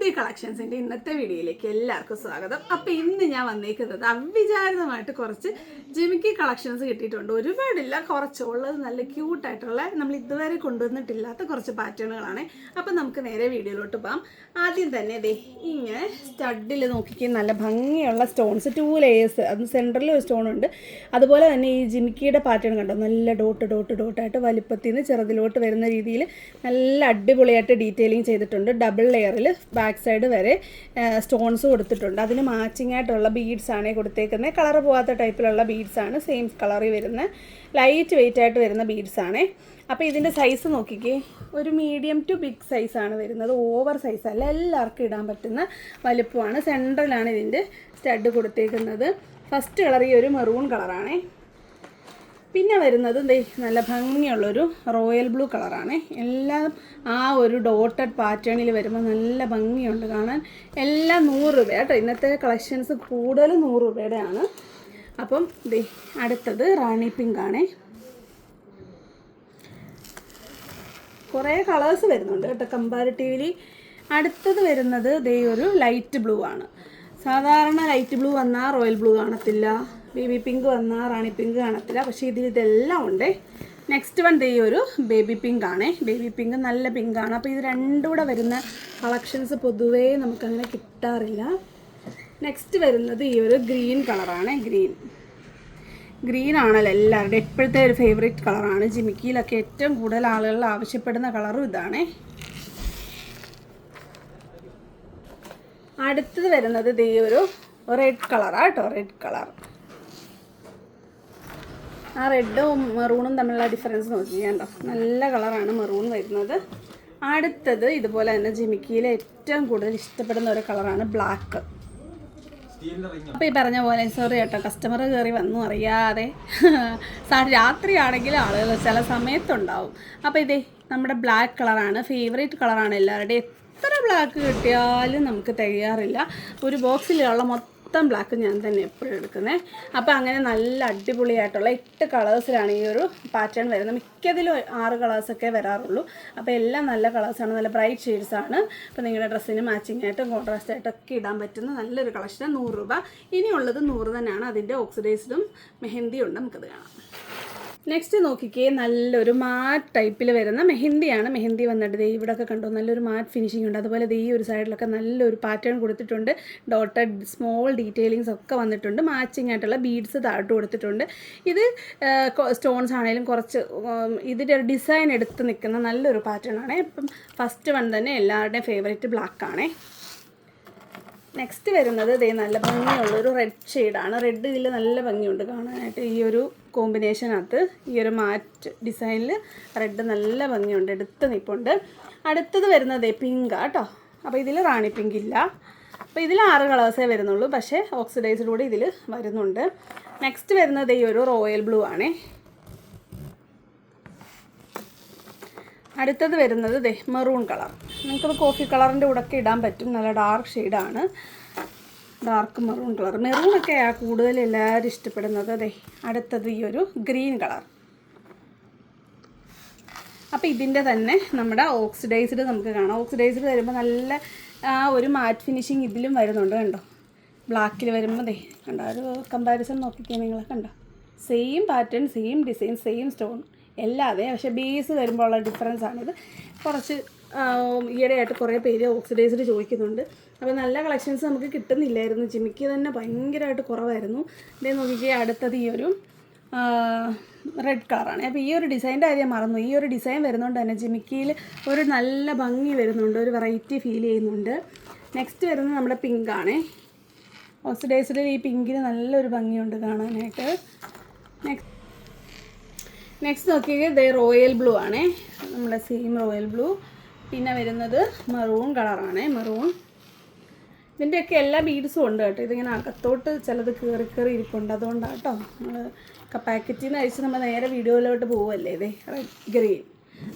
മെഹന്തി കളക്ഷൻസിന്റെ ഇന്നത്തെ വീഡിയോയിലേക്ക് എല്ലാവർക്കും സ്വാഗതം. അപ്പോൾ ഇന്ന് ഞാൻ വന്നേക്കുന്നത് അവിചാരിതമായിട്ട് കുറച്ച് ജിമിക്കി കളക്ഷൻസ് കിട്ടിയിട്ടുണ്ട്. ഒരുപാടില്ല കുറച്ച് ഉള്ളത് നല്ല ക്യൂട്ടായിട്ടുള്ള നമ്മൾ ഇതുവരെ കൊണ്ടുവന്നിട്ടില്ലാത്ത കുറച്ച് പാറ്റേണുകളാണ്. അപ്പോൾ നമുക്ക് നേരെ വീഡിയോയിലോട്ട് പോകാം. ആദ്യം തന്നെ ദേ ഇങ്ങനെ സ്റ്റഡിൽ നോക്കിക്കും നല്ല ഭംഗിയുള്ള സ്റ്റോൺസ് ടു ലേയേഴ്സ് അത് സെന്ററിൽ ഒരു സ്റ്റോൺ ഉണ്ട്. അതുപോലെ തന്നെ ഈ ജിമിക്കിയുടെ പാറ്റേൺ കണ്ടോ? നല്ല ഡോട്ട് ഡോട്ട് ഡോട്ടായിട്ട് വലിപ്പത്തിൽ നിന്ന് ചെറുതിലോട്ട് വരുന്ന രീതിയിൽ നല്ല അടിപൊളിയായിട്ട് ഡീറ്റെയിലിംഗ് ചെയ്തിട്ടുണ്ട്. ഡബിൾ ലെയറിൽ ബാക്ക് സൈഡ് വരെ സ്റ്റോൺസ് കൊടുത്തിട്ടുണ്ട്. അതിന് മാച്ചിങ് ആയിട്ടുള്ള ബീഡ്സ് ആണ് കൊടുത്തേക്കുന്നത് കളർ പോകാത്ത ടൈപ്പിലുള്ള ബീഡ്സ് ആണ്. സെയിം കളറിൽ വരുന്ന ലൈറ്റ് വെയിറ്റ് ആയിട്ട് വരുന്ന ബീഡ്സ് ആണ്. അപ്പോൾ ഇതിന്റെ സൈസ് നോക്കിക്കേ. ഒരു മീഡിയം ടു ബിഗ് സൈസാണ് വരുന്നത്. ഓവർ സൈസ് അല്ല എല്ലാവർക്കും ഇടാൻ പറ്റുന്ന വലുപ്പമാണ്. സെൻട്രലാണ് ഇതിന്റെ സ്റ്റഡ് കൊടുത്തേക്കുന്നത്. ഫസ്റ്റ് കളർ ഈ ഒരു മെറൂൺ കളറാണേ പിന്നെ വരുന്നത് ദേ നല്ല ഭംഗിയുള്ളൊരു റോയൽ ബ്ലൂ കളറാണ്. എല്ലാം ആ ഒരു ഡോട്ടഡ് പാറ്റേണിൽ വരുമ്പോൾ നല്ല ഭംഗിയുണ്ട് കാണാൻ. എല്ലാം നൂറ് രൂപ കേട്ടോ. ഇന്നത്തെ കളക്ഷൻസ് കൂടുതൽ നൂറ് രൂപയുടെയാണ്. അപ്പം ദേ അടുത്തത് റാണി പിങ്ക് ആണ്. കുറേ കളേഴ്സ് വരുന്നുണ്ട് കേട്ടോ കമ്പാരിറ്റീവ്ലി. അടുത്തത് വരുന്നത് ദേ ഒരു ലൈറ്റ് ബ്ലൂ ആണ്. സാധാരണ ലൈറ്റ് ബ്ലൂ വന്നാൽ റോയൽ ബ്ലൂ കാണത്തില്ല. ബേബി പിങ്ക് വന്നാൽ റാണി പിങ്ക് കാണത്തില്ല. പക്ഷേ ഇതിൽ ഇതെല്ലാം ഉണ്ട്. നെക്സ്റ്റ് വൺ ദേ ഒരു ബേബി പിങ്ക് ആണ്. ബേബി പിങ്ക് നല്ല പിങ്ക് ആണ്. അപ്പോൾ ഇത് രണ്ടും കൂടെ വരുന്ന കളക്ഷൻസ് പൊതുവേ നമുക്കങ്ങനെ കിട്ടാറില്ല. നെക്സ്റ്റ് വരുന്നത് ഈ ഒരു ഗ്രീൻ കളറാണ് ഗ്രീൻ ഗ്രീൻ ആണല്ലോ എല്ലാവരുടെയും. ഇപ്പോഴത്തെ ഒരു ഫേവറേറ്റ് കളറാണ് ജിമിക്കിയിലൊക്കെ ഏറ്റവും കൂടുതൽ ആളുകൾ ആവശ്യപ്പെടുന്ന കളറും ഇതാണ്. അടുത്തത് വരുന്നത് ദേ ഒരു റെഡ് കളറാണ് കേട്ടോ റെഡ് കളർ ആ റെഡും മെറൂണും തമ്മിലുള്ള ഡിഫറൻസ് നോക്കി കണ്ടോ നല്ല കളറാണ് മെറൂൺ വരുന്നത്. അടുത്തത് ഇതുപോലെ തന്നെ ജിമിക്കിയിലെ ഏറ്റവും കൂടുതൽ ഇഷ്ടപ്പെടുന്ന ഒരു കളറാണ് ബ്ലാക്ക് അപ്പോൾ ഈ പറഞ്ഞ പോലെ സോറി കേട്ടോ കസ്റ്റമർ കയറി വന്നു അറിയാതെ. രാത്രിയാണെങ്കിൽ ആളുകൾ ചില സമയത്തുണ്ടാവും. അപ്പോൾ ഇതേ നമ്മുടെ ബ്ലാക്ക് കളറാണ് ഫേവറേറ്റ് കളറാണ് എല്ലാവരുടെയും എത്ര ബ്ലാക്ക് കിട്ടിയാലും നമുക്ക് തികയാറില്ല ഒരു ബോക്സിലുള്ള മൊത്തം ബ്ലാക്ക് ഞാൻ തന്നെ എപ്പോഴും എടുക്കുന്നത് അപ്പോൾ അങ്ങനെ നല്ല അടിപൊളിയായിട്ടുള്ള എട്ട് കളേഴ്സിലാണ് ഈ ഒരു പാറ്റേൺ വരുന്നത്. മിക്കതിലും ആറ് കളേഴ്സൊക്കെ വരാറുള്ളൂ. അപ്പോൾ എല്ലാം നല്ല കളേഴ്സാണ് നല്ല ബ്രൈറ്റ് ഷെയ്ഡ്സ് ആണ്. അപ്പോൾ നിങ്ങളുടെ ഡ്രസ്സിന് മാച്ചിങ് ആയിട്ടും കോൺട്രാസ്റ്റ് ആയിട്ടൊക്കെ ഇടാൻ പറ്റുന്ന നല്ലൊരു കളക്ഷൻ നൂറ് രൂപ. ഇനിയുള്ളത് നൂറ് തന്നെയാണ്. അതിന്റെ ഓക്സിഡൈസിലും മെഹന്തിയും ഉണ്ട്. നമുക്കത് കാണാം. നെക്സ്റ്റ് നോക്കിക്കേ നല്ലൊരു മാറ്റ് ടൈപ്പിൽ വരുന്ന മെഹന്തിയാണ്. മെഹന്തി വന്നിട്ട് ദേ ഇവിടെയൊക്കെ കണ്ടോ നല്ലൊരു മാറ്റ് ഫിനിഷിംഗ് ഉണ്ട്. അതുപോലെ ദേ ഈ ഒരു സൈഡിലൊക്കെ നല്ലൊരു പാറ്റേൺ കൊടുത്തിട്ടുണ്ട്. ഡോട്ടഡ് സ്മോൾ ഡീറ്റെയിലിങ്സ് ഒക്കെ വന്നിട്ടുണ്ട്. മാച്ചിങ് ആയിട്ടുള്ള ബീഡ്സ് താഴ്ത്തു കൊടുത്തിട്ടുണ്ട്. ഇത് സ്റ്റോൺസ് ആണെങ്കിലും കുറച്ച് ഇതിന്റെ ഒരു ഡിസൈൻ എടുത്ത് നിൽക്കുന്ന നല്ലൊരു പാറ്റേൺ ആണ്. ഇപ്പം ഫസ്റ്റ് വൺ തന്നെ എല്ലാവരുടെയും ഫേവറേറ്റ് ബ്ലാക്ക് ആണേ. നെക്സ്റ്റ് വരുന്നത് ഇതേ നല്ല ഭംഗിയുള്ളൊരു റെഡ് ഷെയ്ഡാണ് റെഡ് ഇതിൽ നല്ല ഭംഗിയുണ്ട് കാണാനായിട്ട്. ഈ ഒരു കോമ്പിനേഷനകത്ത് ഈ ഒരു മാറ്റ് ഡിസൈനിൽ റെഡ് നല്ല ഭംഗിയുണ്ട് എടുത്ത് നിൽപ്പുണ്ട് അടുത്തത് വരുന്നത് പിങ്ക് കേട്ടോ അപ്പോൾ ഇതിൽ റാണി പിങ്ക് ഇല്ല. അപ്പോൾ ഇതിൽ ആറ് കളേഴ്സേ വരുന്നുള്ളൂ പക്ഷേ ഓക്സിഡൈസ്ഡ് കൂടി ഇതിൽ വരുന്നുണ്ട്. നെക്സ്റ്റ് വരുന്നത് ഈ ഒരു റോയൽ ബ്ലൂ ആണേ. അടുത്തത് വരുന്നത് ദേ മെറൂൺ കളർ നിങ്ങൾക്ക് കോഫി കളറിന്റെ കൂടെ ഒക്കെ ഇടാൻ പറ്റും നല്ല ഡാർക്ക് ഷെയ്ഡാണ് ഡാർക്ക് മെറൂൺ കളർ മെറൂണൊക്കെയാണ് കൂടുതൽ എല്ലാവരും ഇഷ്ടപ്പെടുന്നത്. അതെ അടുത്തത് ഈ ഒരു ഗ്രീൻ കളർ അപ്പോൾ ഇതിന്റെ തന്നെ നമ്മുടെ ഓക്സിഡൈസ്ഡ് നമുക്ക് കാണാം. ഓക്സിഡൈസ്ഡ് വരുമ്പോൾ നല്ല ആ ഒരു മാറ്റ് ഫിനിഷിങ് ഇതിലും വരുന്നുണ്ട് കണ്ടോ? ബ്ലാക്കിൽ വരുമ്പോൾ ദേ കണ്ടോ? ഒരു കമ്പാരിസൺ നോക്കിക്കേ നിങ്ങൾ കണ്ടോ? Same pattern same design same stone എല്ലാം അതെ പക്ഷേ ബേസ് വരുമ്പോൾ ഉള്ള ഡിഫറൻസ് ആണിത്. കുറച്ച് ഈയിടെയായിട്ട് കുറേ പേര് ഓക്സിഡൈസ്ഡ് ചോദിക്കുന്നുണ്ട്. അപ്പോൾ നല്ല കളക്ഷൻസ് നമുക്ക് കിട്ടുന്നില്ലായിരുന്നു. ജിമിക്ക് തന്നെ ഭയങ്കരമായിട്ട് കുറവായിരുന്നു. ഇതേ നോക്കിക്കേ അടുത്തത് ഈ ഒരു റെഡ് കളറാണ് അപ്പോൾ ഈ ഒരു ഡിസൈന്റെ കാര്യം മറന്നു. ഈ ഒരു ഡിസൈൻ വരുന്നതുകൊണ്ട് തന്നെ ജിമിക്കിയിൽ ഒരു നല്ല ഭംഗി വരുന്നുണ്ട്. ഒരു വെറൈറ്റി ഫീൽ ചെയ്യുന്നുണ്ട്. നെക്സ്റ്റ് വരുന്നത് നമ്മുടെ പിങ്ക് ആണ്. ഓക്സിഡൈസ്ഡിൽ ഈ പിങ്കിന് നല്ലൊരു ഭംഗിയുണ്ട് കാണാനായിട്ട്. നെക്സ്റ്റ് നെക്സ്റ്റ് നോക്കിയത് റോയൽ ബ്ലൂ ആണേ. നമ്മുടെ സെയിം റോയൽ ബ്ലൂ പിന്നെ വരുന്നത് മെറൂൺ കളറാണ് മെറൂൺ ഇതിന്റെയൊക്കെ എല്ലാ ബീഡ്സും ഉണ്ട് കേട്ടോ. ഇതിങ്ങനെ അകത്തോട്ട് ചിലത് കയറി കയറി ഇരിപ്പുണ്ട്. അതുകൊണ്ടാണ് കേട്ടോ നമ്മൾ പാക്കറ്റിൽ നിന്ന് അഴിച്ച് നമ്മൾ നേരെ വീഡിയോയിലോട്ട് പോവുമല്ലേ ഇതേ? ഗ്രീൻ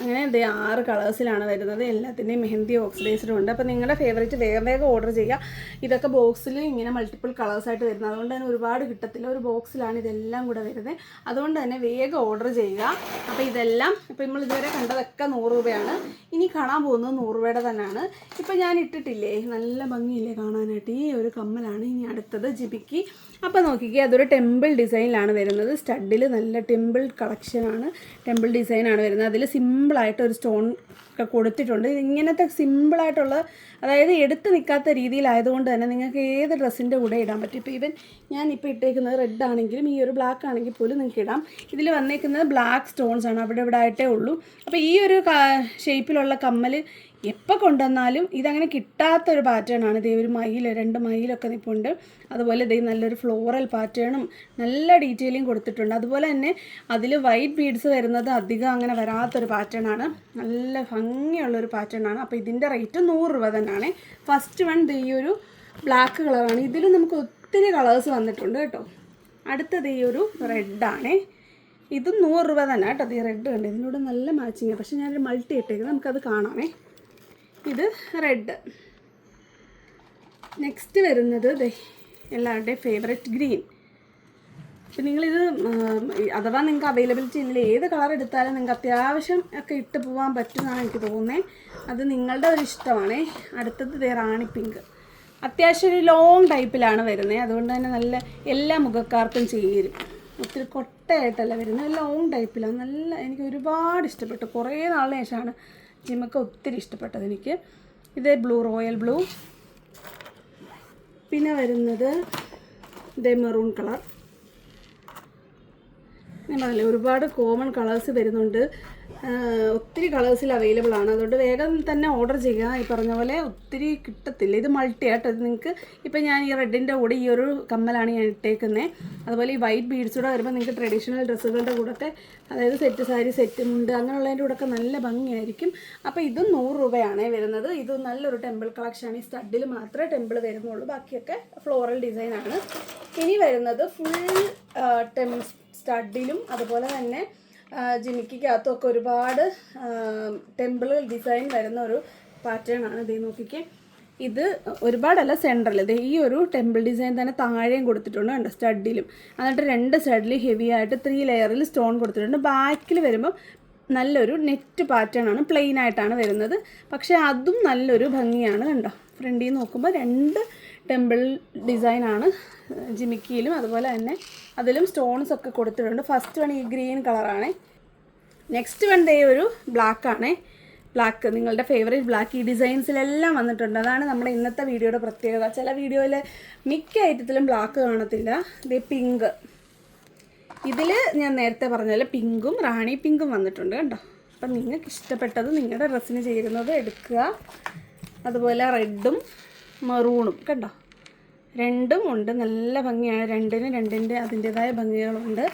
അങ്ങനെ ഇത് ആറ് കളേഴ്സിലാണ് വരുന്നത്. എല്ലാത്തിന്റെയും മെഹന്തി ഓക്സിഡൈസറും ഉണ്ട്. അപ്പോൾ നിങ്ങളുടെ ഫേവറേറ്റ് വേഗം വേഗം ഓർഡർ ചെയ്യുക. ഇതൊക്കെ ബോക്സിൽ ഇങ്ങനെ മൾട്ടിപ്പിൾ കളേഴ്സായിട്ട് വരുന്നത്. അതുകൊണ്ട് തന്നെ ഒരുപാട് കിട്ടത്തില്ല. ഒരു ബോക്സിലാണ് ഇതെല്ലാം കൂടെ വരുന്നത്. അതുകൊണ്ട് തന്നെ വേഗം ഓർഡർ ചെയ്യുക. അപ്പോൾ ഇതെല്ലാം ഇപ്പോൾ നമ്മൾ ഇതുവരെ കണ്ടതൊക്കെ നൂറ് രൂപയാണ്. ഇനി കാണാൻ പോകുന്നത് നൂറ് രൂപയുടെ തന്നെയാണ്. ഇപ്പോൾ ഞാൻ ഇട്ടിട്ടില്ലേ? നല്ല ഭംഗിയില്ലേ കാണാനായിട്ട്. ഈ ഒരു കമ്മലാണ്. ഇനി അടുത്തത് ജിബിക്ക്. അപ്പോൾ നോക്കിക്കേ അതൊരു ടെമ്പിൾ ഡിസൈനിലാണ് വരുന്നത്. സ്റ്റഡിൽ നല്ല ടെമ്പിൾ കളക്ഷനാണ് ടെമ്പിൾ ഡിസൈനാണ് വരുന്നത്. അതിൽ സിമ്പിളായിട്ട് ഒരു സ്റ്റോൺ ഒക്കെ കൊടുത്തിട്ടുണ്ട്. ഇങ്ങനത്തെ സിമ്പിളായിട്ടുള്ള അതായത് എടുത്ത് നിൽക്കാത്ത രീതിയിലായതുകൊണ്ട് തന്നെ നിങ്ങൾക്ക് ഏത് ഡ്രസ്സിന്റെ കൂടെ ഇടാൻ പറ്റും? ഇപ്പോൾ ഈവൻ ഞാൻ ഇപ്പോൾ ഇട്ടേക്കുന്നത് റെഡ് ആണെങ്കിലും ഈ ഒരു ബ്ലാക്ക് ആണെങ്കിൽ പോലും നിങ്ങൾക്ക് ഇടാം. ഇതിൽ വന്നേക്കുന്നത് ബ്ലാക്ക് സ്റ്റോൺസ് ആണ്. അവിടെ ഇവിടെ ആയിട്ടേ ഉള്ളൂ. അപ്പോൾ ഈ ഒരു ഷേപ്പിലുള്ള കമ്മൽ എപ്പോൾ കൊണ്ടുവന്നാലും ഇതങ്ങനെ കിട്ടാത്തൊരു പാറ്റേൺ ആണ്. ഇതേ ഒരു മയിൽ രണ്ട് മയിലൊക്കെ നിൽപ്പുണ്ട് അതുപോലെ ഇതേ നല്ലൊരു ഫ്ലോറൽ പാറ്റേണും നല്ല ഡീറ്റെയിലിംഗ് കൊടുത്തിട്ടുണ്ട്. അതുപോലെ തന്നെ അതിൽ വൈറ്റ് ബീഡ്സ് വരുന്നത് അധികം അങ്ങനെ വരാത്തൊരു പാറ്റേൺ ആണ്. നല്ല ഭംഗിയുള്ളൊരു പാറ്റേൺ ആണ്. അപ്പോൾ ഇതിന്റെ റേറ്റ് നൂറ് രൂപ തന്നെയാണ് ഫസ്റ്റ് വൺ ഈ ഒരു ബ്ലാക്ക് കളറാണ് ഇതിൽ നമുക്ക് ഒത്തിരി കളേഴ്സ് വന്നിട്ടുണ്ട് കേട്ടോ. അടുത്തത് ഈ ഒരു റെഡാണേ ഇതും നൂറ് രൂപ തന്നെ കേട്ടോ. ഈ റെഡ് കണ്ട്. ഇതിനോട് നല്ല മാച്ചിങ് പക്ഷേ ഞാനൊരു മൾട്ടി ഇട്ടേക്കുന്നത് നമുക്കത് കാണാമേ. ഇത് റെഡ് നെക്സ്റ്റ് വരുന്നത് എല്ലാവരുടെയും ഫേവററ്റ് ഗ്രീൻ അപ്പം നിങ്ങളിത് അഥവാ നിങ്ങൾക്ക് അവൈലബിലിറ്റി ഇല്ല ഏത് കളർ എടുത്താലും നിങ്ങൾക്ക് അത്യാവശ്യം ഒക്കെ ഇട്ട് പോകാൻ പറ്റുമെന്നാണ് എനിക്ക് തോന്നുന്നത് അത് നിങ്ങളുടെ ഒരു ഇഷ്ടമാണേ. അടുത്തത് ദേ റാണി പിങ്ക് അത്യാവശ്യം ഒരു ലോങ് ടൈപ്പിലാണ് വരുന്നത് അതുകൊണ്ട് തന്നെ നല്ല എല്ലാ മുഖക്കാർക്കും ചേരും ഒത്തിരി കൊട്ടയായിട്ടല്ല വരുന്നത്. ലോങ് ടൈപ്പിലാണ് നല്ല എനിക്ക് ഒരുപാട് ഇഷ്ടപ്പെട്ടു. കുറേ നാളിന് ശേഷമാണ് ജിമൊക്കെ ഒത്തിരി ഇഷ്ടപ്പെട്ടത് എനിക്ക്. ഇത് ബ്ലൂ റോയൽ ബ്ലൂ. പിന്നെ വരുന്നത് ഇതേ മെറൂൺ കളർ. പറഞ്ഞില്ലേ ഒരുപാട് കോമൺ കളേഴ്സ് വരുന്നുണ്ട്. ഒത്തിരി കളേഴ്സിൽ അവൈലബിൾ ആണ്. അതുകൊണ്ട് വേഗം തന്നെ ഓർഡർ ചെയ്യുക. ഈ പറഞ്ഞ പോലെ ഒത്തിരി കിട്ടത്തില്ല. ഇത് മൾട്ടി ആയിട്ട് നിങ്ങൾക്ക് ഇപ്പം ഞാൻ ഈ റെഡിന്റെ കൂടെ ഈ ഒരു കമ്മലാണ് ഞാൻ ഇട്ടേക്കുന്നത് അതുപോലെ ഈ വൈറ്റ് ബീഡ്സ് കൂടെ വരുമ്പോൾ നിങ്ങൾക്ക് ട്രഡീഷണൽ ഡ്രസ്സുകളുടെ കൂടെ അതായത് സെറ്റ് സാരി സെറ്റ് മുണ്ട് അങ്ങനെയുള്ളതിന്റെ കൂടെ ഒക്കെ നല്ല ഭംഗിയായിരിക്കും. അപ്പോൾ ഇതും നൂറ് രൂപയാണ് വരുന്നത്. ഇത് നല്ലൊരു ടെമ്പിൾ കളക്ഷനാണ് ഈ സ്റ്റഡിൽ മാത്രമേ ടെമ്പിൾ വരുന്നുള്ളൂ. ബാക്കിയൊക്കെ ഫ്ലോറൽ ഡിസൈനാണ് ഇനി വരുന്നത് ഫുൾ ടെം സ്റ്റഡിലും അതുപോലെ തന്നെ ജിമിക്കകത്തും ഒക്കെ ഒരുപാട് ടെമ്പിൾ ഡിസൈൻ വരുന്ന ഒരു പാറ്റേൺ ആണ്. ഇത് നോക്കിക്കേ. ഇത് ഒരുപാടല്ല സെൻട്രൽ ഇത് ഈ ഒരു ടെമ്പിൾ ഡിസൈൻ തന്നെ താഴെയും കൊടുത്തിട്ടുണ്ട് കണ്ടോ സ്റ്റഡിലും. എന്നിട്ട് രണ്ട് സൈഡിൽ ഹെവി ആയിട്ട് ത്രീ ലെയറിൽ സ്റ്റോൺ കൊടുത്തിട്ടുണ്ട്. ബാക്കിൽ വരുമ്പം നല്ലൊരു നെറ്റ് പാറ്റേൺ ആണ് പ്ലെയിൻ ആയിട്ടാണ് വരുന്നത്. പക്ഷേ അതും നല്ലൊരു ഭംഗിയാണ് കണ്ടോ. ഫ്രണ്ടിൽ നോക്കുമ്പോൾ രണ്ട് ടെമ്പിൾ ഡിസൈനാണ് ജിമിക്കിയിലും അതുപോലെ തന്നെ അതിലും സ്റ്റോൺസ് ഒക്കെ കൊടുത്തിട്ടുണ്ട്. ഫസ്റ്റ് വൺ ഈ ഗ്രീൻ കളറാണ്. നെക്സ്റ്റ് വൺ ദേ ഒരു ബ്ലാക്ക് ആണ് ബ്ലാക്ക് നിങ്ങളുടെ ഫേവറേറ്റ് ബ്ലാക്ക് ഈ ഡിസൈൻസിലെല്ലാം വന്നിട്ടുണ്ട്. അതാണ് നമ്മുടെ ഇന്നത്തെ വീഡിയോയുടെ പ്രത്യേകത. ചില വീഡിയോയിൽ മിക്ക ഐറ്റത്തിലും ബ്ലാക്ക് കാണത്തില്ല. ദേ പിങ്ക് ഇതിൽ ഞാൻ നേരത്തെ പറഞ്ഞ പിങ്കും റാണി പിങ്കും വന്നിട്ടുണ്ട് കേട്ടോ അപ്പം നിങ്ങൾക്ക് ഇഷ്ടപ്പെട്ടത് നിങ്ങളുടെ ഡ്രസ്സിന് ചേരുന്നത് എടുക്കുക. അതുപോലെ റെഡും മെറൂണും. കണ്ടോ? രണ്ടും ഉണ്ട്. നല്ല ഭംഗിയാണ്. രണ്ടിന് രണ്ടിന്റെ അതിന്റേതായ ഭംഗികളുണ്ട്.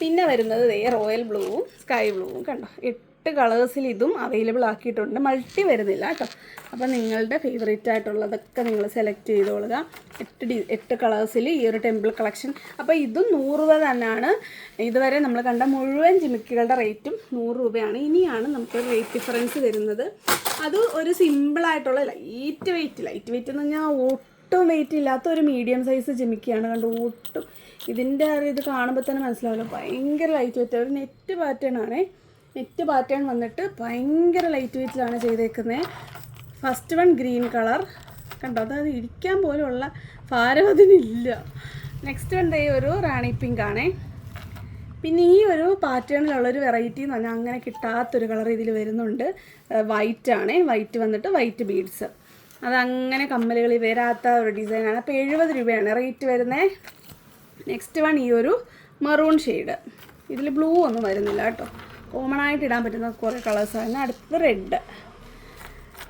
പിന്നെ വരുന്നത് റോയൽ ബ്ലൂവും സ്കൈ ബ്ലൂവും കണ്ടോ? എട്ട് കളേഴ്സിൽ ഇതും അവൈലബിൾ ആക്കിയിട്ടുണ്ട്. മൾട്ടി വരുന്നില്ല കേട്ടോ. അപ്പോൾ നിങ്ങളുടെ ഫേവറേറ്റ് ആയിട്ടുള്ളതൊക്കെ നിങ്ങൾ സെലക്ട് ചെയ്തോളുക. എട്ട് ഡി എട്ട് കളേഴ്സിൽ ഈ ഒരു ടെമ്പിൾ കളക്ഷൻ അപ്പോൾ ഇതും നൂറ് രൂപ തന്നെയാണ്. ഇതുവരെ നമ്മൾ കണ്ട മുഴുവൻ ജിമിക്കുകളുടെ റേറ്റും നൂറ് രൂപയാണ് ഇനിയാണ് നമുക്ക് റേറ്റ് ഡിഫറൻസ് വരുന്നത്. അത് ഒരു സിമ്പിളായിട്ടുള്ള ലൈറ്റ് വെയിറ്റ് ലൈറ്റ് വെയിറ്റ് എന്ന് പറഞ്ഞാൽ ഒട്ടും വെയിറ്റ് ഇല്ലാത്ത ഒരു മീഡിയം സൈസ് ജിമിക്കിയാണ് കണ്ടു ഒട്ടും. ഇതിന്റെ ഇത് കാണുമ്പോൾ തന്നെ മനസ്സിലാവില്ല. ഭയങ്കര ലൈറ്റ് വെയിറ്റ് ഒരു നെറ്റ് പാറ്റേൺ ആണേ. നെറ്റ് പാറ്റേൺ വന്നിട്ട് ഭയങ്കര ലൈറ്റ് വെയിറ്റിലാണ് ചെയ്തേക്കുന്നത് ഫസ്റ്റ് വൺ ഗ്രീൻ കളർ കണ്ടോ? അതായത് ഇരിക്കാൻ പോലുള്ള ഭാരം അതിനില്ല നെക്സ്റ്റ് വൺ ദേ ഒരു റാണി പിങ്ക് ആണേ. പിന്നെ ഈ ഒരു പാറ്റേണിലുള്ളൊരു വെറൈറ്റി എന്ന് പറഞ്ഞാൽ അങ്ങനെ കിട്ടാത്തൊരു കളർ ഇതിൽ വരുന്നുണ്ട്. വൈറ്റ് ആണ്. വൈറ്റ് വന്നിട്ട് വൈറ്റ് ബീഡ്സ് അതങ്ങനെ കമ്മലുകളിൽ വരാത്ത ഒരു ഡിസൈനാണ് അപ്പോൾ എഴുപത് രൂപയാണ് റേറ്റ് വരുന്നത് നെക്സ്റ്റ് വൺ ഈ ഒരു മറൂൺ ഷെയ്ഡ് ഇതിൽ ബ്ലൂ ഒന്നും വരുന്നില്ല കേട്ടോ. കോമൺ ആയിട്ട് ഇടാൻ പറ്റുന്ന കുറേ കളേഴ്സാണ് അടുത്തത് റെഡ്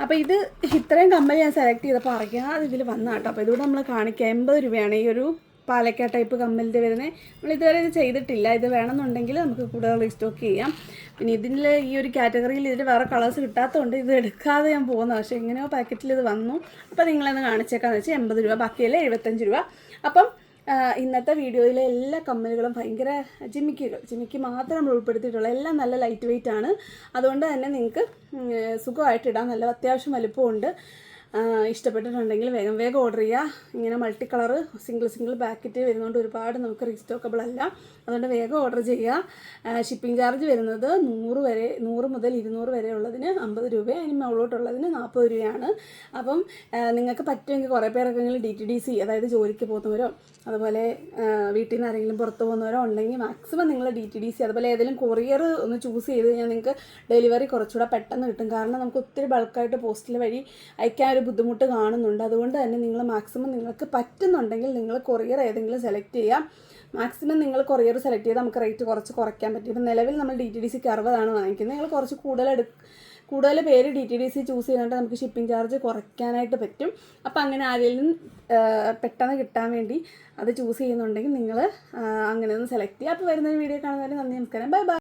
അപ്പോൾ ഇത് ഇത്രയും കമ്പനി ഞാൻ സെലക്ട് ചെയ്തപ്പോൾ അറിയാതെ ഇതിൽ വന്ന കേട്ടോ. അപ്പോൾ ഇതുകൂടെ നമ്മൾ കാണിക്കുക എൺപത് രൂപയാണ് ഈ ഒരു പാലക്ക ടൈപ്പ് കമ്മലിന്റെ വരുന്നത് നമ്മൾ ഇതുവരെ ഇത് ചെയ്തിട്ടില്ല. ഇത് വേണമെന്നുണ്ടെങ്കിൽ നമുക്ക് കൂടുതൽ റീസ്റ്റോക്ക് ചെയ്യാം. പിന്നെ ഇതിൽ ഈ ഒരു കാറ്റഗറിയിൽ ഇതിൽ വേറെ കളേഴ്സ് കിട്ടാത്തതുകൊണ്ട് ഇത് എടുക്കാതെ ഞാൻ പോകുന്നത് പക്ഷേ എങ്ങനെയോ പാക്കറ്റിൽ ഇത് വന്നു. അപ്പോൾ നിങ്ങളെന്ന് കാണിച്ചേക്കാന്ന് വെച്ചാൽ എൺപത് രൂപ ബാക്കിയല്ലേ എഴുപത്തഞ്ച് രൂപ. അപ്പം ഇന്നത്തെ വീഡിയോയിലെ എല്ലാ കമ്മലുകളും ഭയങ്കര ജിമിക്കുകൾ ജിമിക്ക് മാത്രം നമ്മൾ ഉൾപ്പെടുത്തിയിട്ടുള്ള എല്ലാം നല്ല ലൈറ്റ് വെയിറ്റ് ആണ്. അതുകൊണ്ട് തന്നെ നിങ്ങൾക്ക് സുഖമായിട്ട് ഇടാം നല്ല അത്യാവശ്യം വലുപ്പമുണ്ട്. ഇഷ്ടപ്പെട്ടിട്ടുണ്ടെങ്കിൽ വേഗം വേഗം ഓർഡർ ചെയ്യുക ഇങ്ങനെ multi colour single single packet വരുന്നതുകൊണ്ട് ഒരുപാട് നമുക്ക് റീസ്റ്റോക്കബിൾ അല്ല. അതുകൊണ്ട് വേഗം ഓർഡർ ചെയ്യുക ഷിപ്പിംഗ് ചാർജ് വരുന്നത് നൂറ് വരെ നൂറ് മുതൽ ഇരുന്നൂറ് വരെ ഉള്ളതിന് അമ്പത് രൂപ അതിന് മുകളിലോട്ടുള്ളതിന് നാൽപ്പത് രൂപയാണ്. അപ്പം നിങ്ങൾക്ക് പറ്റുമെങ്കിൽ കുറേ പേരൊക്കെ ഡി ടി ഡി സി അതായത് ജോലിക്ക് പോകുന്നവരോ അതുപോലെ വീട്ടിൽ നിന്ന് ആരെങ്കിലും പുറത്ത് പോകുന്നവരോ ഉണ്ടെങ്കിൽ മാക്സിമം നിങ്ങൾ ഡി ടി ഡി സി അതുപോലെ ഏതെങ്കിലും കൊറിയർ ഒന്ന് ചൂസ് ചെയ്ത് കഴിഞ്ഞാൽ നിങ്ങൾക്ക് ഡെലിവറി കുറച്ചുകൂടെ പെട്ടെന്ന് കിട്ടും. കാരണം നമുക്ക് ഒത്തിരി ബൾക്കായിട്ട് പോസ്റ്റിൽ വഴി അയക്കാൻ ഒരു ബുദ്ധിമുട്ട് കാണുന്നുണ്ട്. അതുകൊണ്ട് തന്നെ നിങ്ങൾ മാക്സിമം നിങ്ങൾക്ക് പറ്റുന്നുണ്ടെങ്കിൽ നിങ്ങൾ കൊറിയർ ഏതെങ്കിലും സെലക്ട് ചെയ്യാം. മാക്സിമം നിങ്ങൾ കൊറിയർ സെലക്ട് ചെയ്താൽ നമുക്ക് റേറ്റ് കുറച്ച് കുറയ്ക്കാൻ പറ്റും. ഇപ്പം നിലവിൽ നമ്മൾ ഡി ടി ഡി സിക്ക് അറുപതാണ് വാങ്ങിക്കുന്നത്. നിങ്ങൾ കുറച്ച് കൂടുതൽ എടു കൂടുതൽ പേര് D T D C choose ചെയ്യുന്നുണ്ട് നമുക്ക് ഷിപ്പിംഗ് ചാർജ് കുറയ്ക്കാനായിട്ട് പറ്റും. അപ്പോൾ അങ്ങനെ ആരെങ്കിലും പെട്ടെന്ന് കിട്ടാൻ വേണ്ടി അത് ചൂസ് ചെയ്യുന്നുണ്ടെങ്കിൽ നിങ്ങൾ അങ്ങനെ ഒന്ന് സെലക്ട് ചെയ്യുക. അപ്പോൾ വരുന്ന വീഡിയോ കാണുന്നവരെ നന്ദി നമസ്കാരം. Bye bye